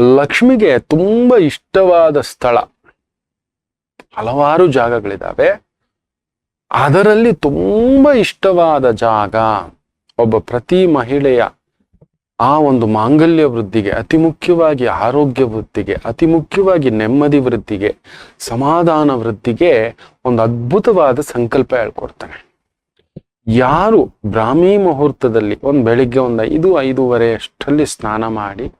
ಲಕ್ಷ್ಮಿಗೆ ತುಂಬಾ ಇಷ್ಟವಾದ ಸ್ಥಳ. ಹಲವಾರು ಜಾಗಗಳಿದಾವೆ. ಅದರಲ್ಲಿ ತುಂಬಾ ಇಷ್ಟವಾದ ಜಾಗ ಒಬ್ಬ ಪ್ರತಿ ಮಹಿಳೆಯ ಆ ಒಂದು ಮಾಂಗಲ್ಯ ವೃದ್ಧಿಗೆ, ಅತಿ ಮುಖ್ಯವಾಗಿ ಆರೋಗ್ಯ ವೃದ್ಧಿಗೆ, ಅತಿ ಮುಖ್ಯವಾಗಿ ನೆಮ್ಮದಿ ವೃದ್ಧಿಗೆ, ಸಮಾಧಾನ ವೃದ್ಧಿಗೆ ಒಂದು ಅದ್ಭುತವಾದ ಸಂಕಲ್ಪ ಹೇಳ್ಕೊಡ್ತಾನೆ. ಯಾರು ಬ್ರಾಹ್ಮಿ ಮುಹೂರ್ತದಲ್ಲಿ ಒಂದು ಬೆಳಿಗ್ಗೆ ಒಂದು ಐದು, ಐದೂವರೆ ಅಷ್ಟರಲ್ಲಿ ಸ್ನಾನ ಮಾಡಿ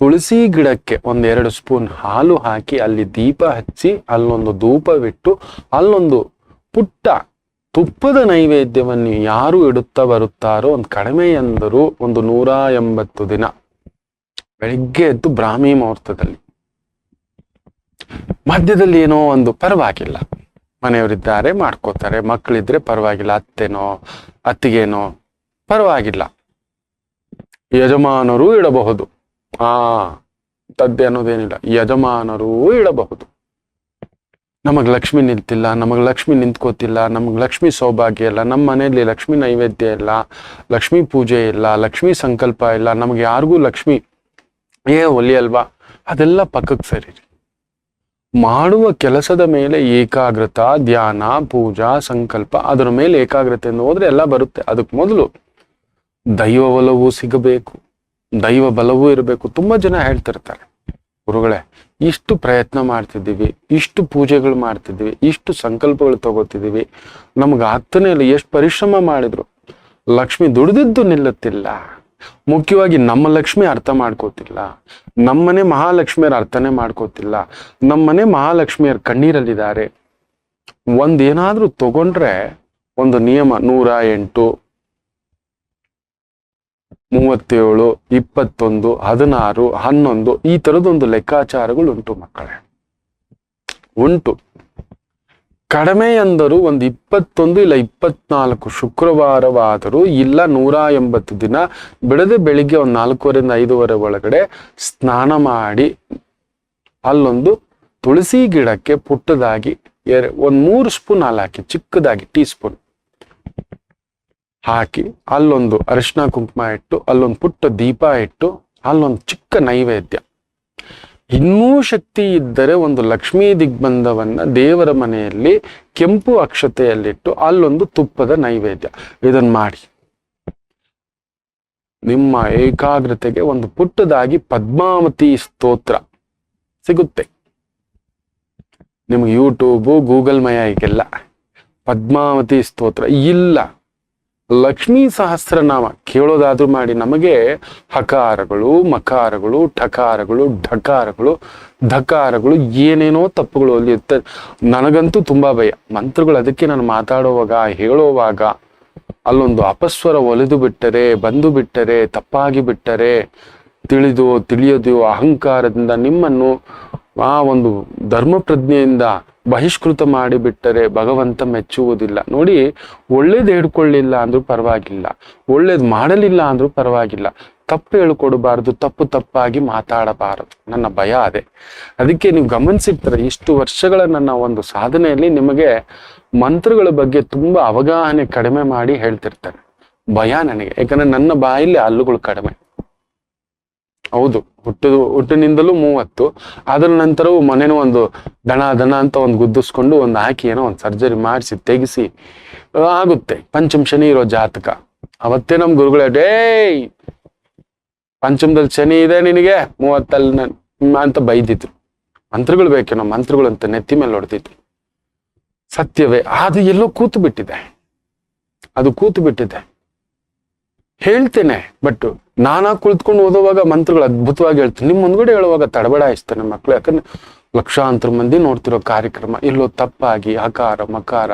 ತುಳಸಿ ಗಿಡಕ್ಕೆ ಒಂದೆರಡು ಸ್ಪೂನ್ ಹಾಲು ಹಾಕಿ ಅಲ್ಲಿ ದೀಪ ಹಚ್ಚಿ ಅಲ್ಲೊಂದು ಧೂಪವಿಟ್ಟು ಅಲ್ಲೊಂದು ಪುಟ್ಟ ತುಪ್ಪದ ನೈವೇದ್ಯವನ್ನು ಯಾರು ಇಡುತ್ತಾ ಬರುತ್ತಾರೋ ಒಂದು ಕಡಿಮೆ ಎಂದರು ಒಂದು ನೂರ ಎಂಬತ್ತು ದಿನ. ಬೆಳಿಗ್ಗೆ ಎದ್ದು ಬ್ರಾಹ್ಮಿ ಮುಹೂರ್ತದಲ್ಲಿ. ಮಧ್ಯದಲ್ಲಿ ಏನೋ ಒಂದು ಪರವಾಗಿಲ್ಲ. ಮನೆಯವರಿದ್ದಾರೆ, ಮಾಡ್ಕೋತಾರೆ, ಮಕ್ಕಳಿದ್ರೆ ಪರವಾಗಿಲ್ಲ, ಅತ್ತೆನೋ, ಅತ್ತಿಗೆನೋ ಪರವಾಗಿಲ್ಲ. ಯಜಮಾನರು ಇಡಬಹುದು. ಆ ತದ್ದೆ ಅನ್ನೋದೇನಿಲ್ಲ. ಯಜಮಾನರು ಇಡಬಹುದು ನಮಗ್ ಲಕ್ಷ್ಮಿ ನಿಂತಿಲ್ಲ, ನಮಗ್ ಲಕ್ಷ್ಮಿ ನಿಂತ್ಕೋತಿಲ್ಲ, ನಮಗ್ ಲಕ್ಷ್ಮಿ ಸೌಭಾಗ್ಯ ಇಲ್ಲ ನಮ್ಮ ಮನೆಯಲ್ಲಿ ಲಕ್ಷ್ಮಿ ನೈವೇದ್ಯ ಇಲ್ಲ, ಲಕ್ಷ್ಮಿ ಪೂಜೆ ಇಲ್ಲ, ಲಕ್ಷ್ಮಿ ಸಂಕಲ್ಪ ಇಲ್ಲ, ನಮ್ಗೆ ಯಾರಿಗೂ ಲಕ್ಷ್ಮಿ ಏ ಒಲಿ ಅಲ್ವಾ? ಅದೆಲ್ಲ ಪಕ್ಕಕ್ಕೆ ಸರಿ. ಮಾಡುವ ಕೆಲಸದ ಮೇಲೆ ಏಕಾಗ್ರತಾ, ಧ್ಯಾನ, ಪೂಜಾ, ಸಂಕಲ್ಪ, ಅದರ ಮೇಲೆ ಏಕಾಗ್ರತೆಯನ್ನು ಹೋದ್ರೆ ಎಲ್ಲ ಬರುತ್ತೆ. ಅದಕ್ಕೆ ಮೊದಲು ದೈವ ಒಲವು ಸಿಗಬೇಕು. ದೈವ ಬಲವೂ ಇರಬೇಕು. ತುಂಬಾ ಜನ ಹೇಳ್ತಿರ್ತಾರೆ ಗುರುಗಳೇ, ಇಷ್ಟು ಪ್ರಯತ್ನ ಮಾಡ್ತಿದ್ದೀವಿ, ಇಷ್ಟು ಪೂಜೆಗಳು ಮಾಡ್ತಿದ್ದೀವಿ, ಇಷ್ಟು ಸಂಕಲ್ಪಗಳು ತಗೋತಿದ್ದೀವಿ. ನಮ್ಗೆ ಆಗ್ತಾನೆ ಇಲ್ಲ, ಎಷ್ಟು ಪರಿಶ್ರಮ ಮಾಡಿದ್ರು. ಲಕ್ಷ್ಮಿ ದುಡಿದಿದ್ದು ನಿಲ್ಲುತ್ತಿಲ್ಲ. ಮುಖ್ಯವಾಗಿ ನಮ್ಮ ಲಕ್ಷ್ಮಿ ಅರ್ಥ ಮಾಡ್ಕೋತಿಲ್ಲ. ನಮ್ಮನೆ ಮಹಾಲಕ್ಷ್ಮಿಯರು ಅರ್ಥನೇ ಮಾಡ್ಕೋತಿಲ್ಲ. ನಮ್ಮನೆ ಮಹಾಲಕ್ಷ್ಮಿಯರ್ ಕಣ್ಣೀರಲ್ಲಿದ್ದಾರೆ. ಒಂದೇನಾದ್ರೂ ತಗೊಂಡ್ರೆ ಒಂದು ನಿಯಮ, ನೂರ ಎಂಟು ಮೂವತ್ತೇಳು, ಇಪ್ಪತ್ತೊಂದು, ಹದಿನಾರು, ಹನ್ನೊಂದು ಈ ತರದೊಂದು ಲೆಕ್ಕಾಚಾರಗಳು ಉಂಟು ಮಕ್ಕಳೇ. ಉಂಟು. ಕಡಿಮೆ ಎಂದರೂ ಒಂದು ಇಪ್ಪತ್ತೊಂದು ಇಲ್ಲ ಇಪ್ಪತ್ನಾಲ್ಕು ಶುಕ್ರವಾರವಾದರೂ ಇಲ್ಲ ನೂರ ಎಂಬತ್ತು ದಿನ ಬಿಡದೆ ಬೆಳಿಗ್ಗೆ ಒಂದು ನಾಲ್ಕೂವರೆಯಿಂದ ಐದೂವರೆ ಒಳಗಡೆ ಸ್ನಾನ ಮಾಡಿ ಅಲ್ಲೊಂದು ತುಳಸಿ ಗಿಡಕ್ಕೆ ಪುಟ್ಟದಾಗಿ ಒಂದ್ ಮೂರು ಸ್ಪೂನ್ ಹಾಲು ಹಾಕಿ ಚಿಕ್ಕದಾಗಿ ಟೀ ಸ್ಪೂನ್ ಹಾಕಿ ಅಲ್ಲೊಂದು ಅರಿಶಿನ ಕುಂಕುಮ ಇಟ್ಟು, ಅಲ್ಲೊಂದು ಪುಟ್ಟ ದೀಪ ಇಟ್ಟು, ಅಲ್ಲೊಂದು ಚಿಕ್ಕ ನೈವೇದ್ಯ. ಇನ್ನೂ ಶಕ್ತಿ ಇದ್ದರೆ ಒಂದು ಲಕ್ಷ್ಮೀ ದಿಗ್ಬಂಧವನ್ನ ದೇವರ ಮನೆಯಲ್ಲಿ ಕೆಂಪು ಅಕ್ಷತೆಯಲ್ಲಿಟ್ಟು ಅಲ್ಲೊಂದು ತುಪ್ಪದ ನೈವೇದ್ಯ. ಇದನ್ನ ಮಾಡಿ. ನಿಮ್ಮ ಏಕಾಗ್ರತೆಗೆ ಒಂದು ಪುಟ್ಟದಾಗಿ ಪದ್ಮಾವತಿ ಸ್ತೋತ್ರ ಸಿಗುತ್ತೆ. ನಿಮ್ಗೆ ಯೂಟ್ಯೂಬು ಗೂಗಲ್ ಮಯ ಈಗೆಲ್ಲ ಪದ್ಮಾವತಿ ಸ್ತೋತ್ರ ಇಲ್ಲ. ಲಕ್ಷ್ಮೀ ಸಹಸ್ರನಾಮ ಕೇಳೋದಾದ್ರೂ ಮಾಡಿ ನಮಗೆ ಹಕಾರಗಳು, ಮಕಾರಗಳು, ಠಕಾರಗಳು, ಢಕಾರಗಳು, ಧಕಾರಗಳು ಏನೇನೋ ತಪ್ಪುಗಳು ಅಲ್ಲಿ ಇರ್ತದೆ ನನಗಂತೂ ತುಂಬಾ ಭಯ. ಮಂತ್ರಗಳು ಅದಕ್ಕೆ ನಾನು ಮಾತಾಡುವಾಗ, ಹೇಳುವಾಗ ಅಲ್ಲೊಂದು ಅಪಸ್ವರ ಒಲಿದು ಬಿಟ್ಟರೆ, ಬಂದು ಬಿಟ್ಟರೆ, ತಪ್ಪಾಗಿ ಬಿಟ್ಟರೆ, ತಿಳಿದು ತಿಳಿಯೋದು ಅಹಂಕಾರದಿಂದ ನಿಮ್ಮನ್ನು ಆ ಒಂದು ಧರ್ಮ ಪ್ರಜ್ಞೆಯಿಂದ ಬಹಿಷ್ಕೃತ ಮಾಡಿಬಿಟ್ಟರೆ ಭಗವಂತ ಮೆಚ್ಚುವುದಿಲ್ಲ. ನೋಡಿ, ಒಳ್ಳೇದು ಹೇಳ್ಕೊಳ್ಳಿಲ್ಲ ಅಂದ್ರೂ ಪರವಾಗಿಲ್ಲ. ಒಳ್ಳೇದು ಮಾಡಲಿಲ್ಲ ಅಂದ್ರೂ ಪರವಾಗಿಲ್ಲ. ತಪ್ಪು ಹೇಳ್ಕೊಡಬಾರ್ದು, ತಪ್ಪು ತಪ್ಪಾಗಿ ಮಾತಾಡಬಾರದು. ನನ್ನ ಭಯ ಅದೇ. ಅದಕ್ಕೆ ನೀವು ಗಮನಿಸಿರ್ತಾರೆ, ಇಷ್ಟು ವರ್ಷಗಳ ನನ್ನ ಒಂದು ಸಾಧನೆಯಲ್ಲಿ ನಿಮಗೆ ಮಂತ್ರಗಳ ಬಗ್ಗೆ ತುಂಬಾ ಅವಗಾಹನೆ ಕಡಿಮೆ ಮಾಡಿ ಹೇಳ್ತಿರ್ತಾರೆ. ಭಯ ನನಗೆ. ಯಾಕಂದ್ರೆ ನನ್ನ ಬಾಯಲ್ಲಿ ಹಲ್ಲುಗಳು ಕಡಿಮೆ. ಹೌದು. ಹುಟ್ಟು ಹುಟ್ಟಿನಿಂದಲೂ ಮೂವತ್ತು. ಅದರ ನಂತರವೂ ಮನೇನು ಒಂದು ದಣ ದನ ಅಂತ ಒಂದು ಗುದ್ದಿಸ್ಕೊಂಡು ಒಂದು ಹಾಕಿ ಏನೋ ಒಂದು ಸರ್ಜರಿ ಮಾಡಿಸಿ, ತೆಗೆಸಿ ಆಗುತ್ತೆ. ಪಂಚಮ ಶನಿ ಇರೋ ಜಾತಕ. ಅವತ್ತೇ ನಮ್ ಗುರುಗಳೇ, ಡೇಯ್! ಪಂಚಮದಲ್ಲಿ ಶನಿ ಇದೆ ನಿನಗೆ? ಮೂವತ್ತಲ್ಲಿ ನನ್ ಅಂತ ಬೈದಿದ್ರು. ಮಂತ್ರಗಳು ಬೇಕೇನೋ ಮಂತ್ರಗಳು ಅಂತ ನೆತ್ತಿ ಮೇಲೆ ಹೊಡೆದಿದ್ರು. ಸತ್ಯವೇ, ಅದು ಎಲ್ಲೋ ಕೂತು ಬಿಟ್ಟಿದೆ. ಅದು ಕೂತು ಬಿಟ್ಟಿದೆ. ಹೇಳ್ತೇನೆ ಬಟ್ ನಾನಾ ಕುಳಿತುಕೊಂಡು ಓದುವಾಗ ಮಂತ್ರಗಳು ಅದ್ಭುತವಾಗಿ ಹೇಳ್ತೀನಿ. ನಿಮ್ಮ ಮುಂದ್ಗಡೆ ಹೇಳುವಾಗ ತಡಬಡ ಇಸ್ತಾನೆ ಮಕ್ಳು. ಯಾಕಂದ್ರೆ ಲಕ್ಷಾಂತರ ಮಂದಿ ನೋಡ್ತಿರೋ ಕಾರ್ಯಕ್ರಮ, ಇಲ್ಲೋ ತಪ್ಪಾಗಿ ಅಕಾರ ಮಕಾರ.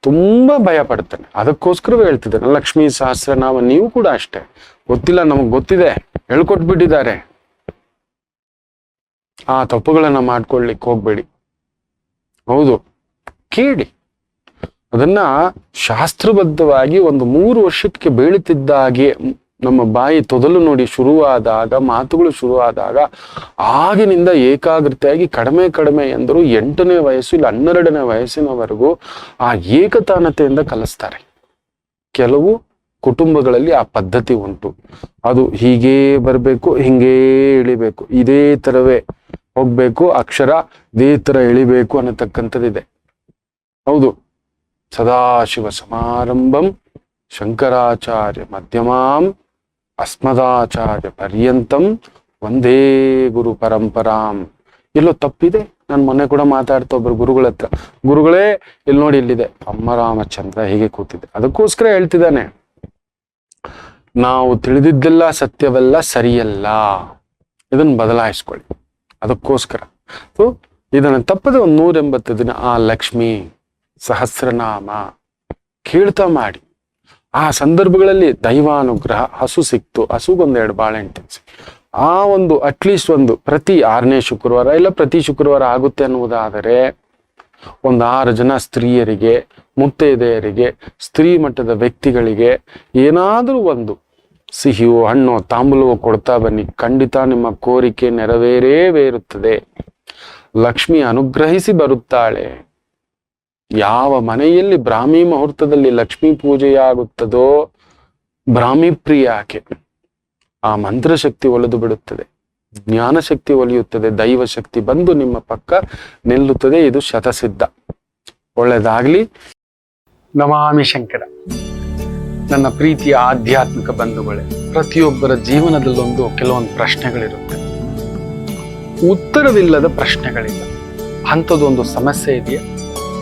ತುಂಬಾ ಭಯ ಪಡ್ತಾನೆ. ಅದಕ್ಕೋಸ್ಕರವೇ ಹೇಳ್ತಿದ್ದಾನೆ. ಲಕ್ಷ್ಮೀ ಸಹಸ್ರನಾಮ ನೀವು ಕೂಡ ಅಷ್ಟೇ. ಗೊತ್ತಿಲ್ಲ, ನಮಗ್ ಗೊತ್ತಿದೆ. ಹೇಳ್ಕೊಟ್ಬಿಟ್ಟಿದ್ದಾರೆ. ಆ ತಪ್ಪುಗಳನ್ನ ಮಾಡ್ಕೊಳ್ಲಿಕ್ಕೆ ಹೋಗ್ಬೇಡಿ. ಹೌದು. ಕೇಳಿ. ಅದನ್ನ ಶಾಸ್ತ್ರಬದ್ಧವಾಗಿ ಒಂದು ಮೂರು ವರ್ಷಕ್ಕೆ ಬೀಳುತ್ತಿದ್ದಾಗೆ ನಮ್ಮ ಬಾಯಿ ತೊದಲು ನೋಡಿ ಶುರುವಾದಾಗ, ಮಾತುಗಳು ಶುರುವಾದಾಗ ಆಗಿನಿಂದ ಏಕಾಗ್ರತೆಯಾಗಿ ಕಡಿಮೆ ಕಡಿಮೆ ಎಂದರು. ಎಂಟನೇ ವಯಸ್ಸು ಇಲ್ಲ, ಹನ್ನೆರಡನೇ ವಯಸ್ಸಿನವರೆಗೂ ಆ ಏಕತಾನತೆಯಿಂದ ಕಲಿಸ್ತಾರೆ. ಕೆಲವು ಕುಟುಂಬಗಳಲ್ಲಿ ಆ ಪದ್ಧತಿ ಉಂಟು. ಅದು ಹೀಗೇ ಬರಬೇಕು, ಹಿಂಗೇ ಇಳಿಬೇಕು, ಇದೇ ತರವೇ ಹೋಗ್ಬೇಕು, ಅಕ್ಷರ ಇದೇ ತರ ಇಳಿಬೇಕು ಅನ್ನತಕ್ಕಂಥದ್ದಿದೆ. ಹೌದು. ಸದಾಶಿವ ಸಮಾರಂಭಂ ಶಂಕರಾಚಾರ್ಯ ಮಧ್ಯಮಾಂ ಅಸ್ಮದಾಚಾರ್ಯ ಪರ್ಯಂತಂ ಒಂದೇ ಗುರು ಪರಂಪರಾಂ. ಎಲ್ಲೋ ತಪ್ಪಿದೆ? ನಾನು ಮೊನ್ನೆ ಕೂಡ ಮಾತಾಡ್ತಾ ಒಬ್ಬರು ಗುರುಗಳ ಹತ್ರ. ಗುರುಗಳೇ, ಇಲ್ಲಿ ನೋಡಿ ಇಲ್ಲಿದೆ. ಅಮ್ಮ ರಾಮಚಂದ್ರ ಹೀಗೆ ಕೂತಿದೆ ಅದಕ್ಕೋಸ್ಕರ ಹೇಳ್ತಿದ್ದಾನೆ, ನಾವು ತಿಳಿದಿದ್ದೆಲ್ಲ ಸತ್ಯವೆಲ್ಲ ಸರಿಯಲ್ಲ. ಇದನ್ನು ಬದಲಾಯಿಸ್ಕೊಳ್ಳಿ. ಅದಕ್ಕೋಸ್ಕರ. ಸೊ ಇದನ್ನು ತಪ್ಪದೆ ಒಂದು ನೂರ ದಿನ ಆ ಲಕ್ಷ್ಮಿ ಸಹಸ್ರನಾಮ ಕೇಳ್ತಾ ಮಾಡಿ. ಆ ಸಂದರ್ಭಗಳಲ್ಲಿ ದೈವಾನುಗ್ರಹ, ಹಸು ಸಿಕ್ತು ಹಸುಗೊಂದೆರಡು ಬಾಳೆಹಣ್ಣು ತಿನ್ಸಿ. ಆ ಒಂದು ಅಟ್ಲೀಸ್ಟ್ ಒಂದು, ಪ್ರತಿ ಆರನೇ ಶುಕ್ರವಾರ, ಇಲ್ಲ ಪ್ರತಿ ಶುಕ್ರವಾರ ಆಗುತ್ತೆ ಅನ್ನುವುದಾದರೆ, ಒಂದು ಆರು ಜನ ಸ್ತ್ರೀಯರಿಗೆ, ಮುತ್ತೈದೆಯರಿಗೆ, ಸ್ತ್ರೀ ಮಟ್ಟದ ವ್ಯಕ್ತಿಗಳಿಗೆ ಏನಾದರೂ ಒಂದು, ಸಿಹಿಯೋ, ಹಣ್ಣು, ತಾಂಬೂಲವೋ ಕೊಡ್ತಾ ಬನ್ನಿ. ಖಂಡಿತ ನಿಮ್ಮ ಕೋರಿಕೆ ನೆರವೇರೇ ಬೇರುತ್ತದೆ ಲಕ್ಷ್ಮಿ ಅನುಗ್ರಹಿಸಿ ಬರುತ್ತಾಳೆ. ಯಾವ ಮನೆಯಲ್ಲಿ ಬ್ರಾಹ್ಮಿ ಮುಹೂರ್ತದಲ್ಲಿ ಲಕ್ಷ್ಮೀ ಪೂಜೆಯಾಗುತ್ತದೋ ಬ್ರಾಹ್ಮಿ ಪ್ರಿಯ ಆಕೆ ಆ ಮಂತ್ರಶಕ್ತಿ ಒಲಿದು ಬಿಡುತ್ತದೆ ಜ್ಞಾನ ಶಕ್ತಿ ಒಲಿಯುತ್ತದೆ ದೈವ ಶಕ್ತಿ ಬಂದು ನಿಮ್ಮ ಪಕ್ಕ ನಿಲ್ಲುತ್ತದೆ, ಇದು ಶತಸಿದ್ಧ. ಒಳ್ಳೆದಾಗ್ಲಿ. ನಮಾಮಿ ಶಂಕರ, ನನ್ನ ಪ್ರೀತಿಯ ಆಧ್ಯಾತ್ಮಿಕ ಬಂಧುಗಳೇ, ಪ್ರತಿಯೊಬ್ಬರ ಜೀವನದಲ್ಲೊಂದು ಕೆಲವೊಂದು ಪ್ರಶ್ನೆಗಳಿರುತ್ತೆ. ಉತ್ತರವಿಲ್ಲದ ಪ್ರಶ್ನೆಗಳಿಲ್ಲ. ಅಂಥದ್ದೊಂದು ಸಮಸ್ಯೆ ಇದೆಯಾ?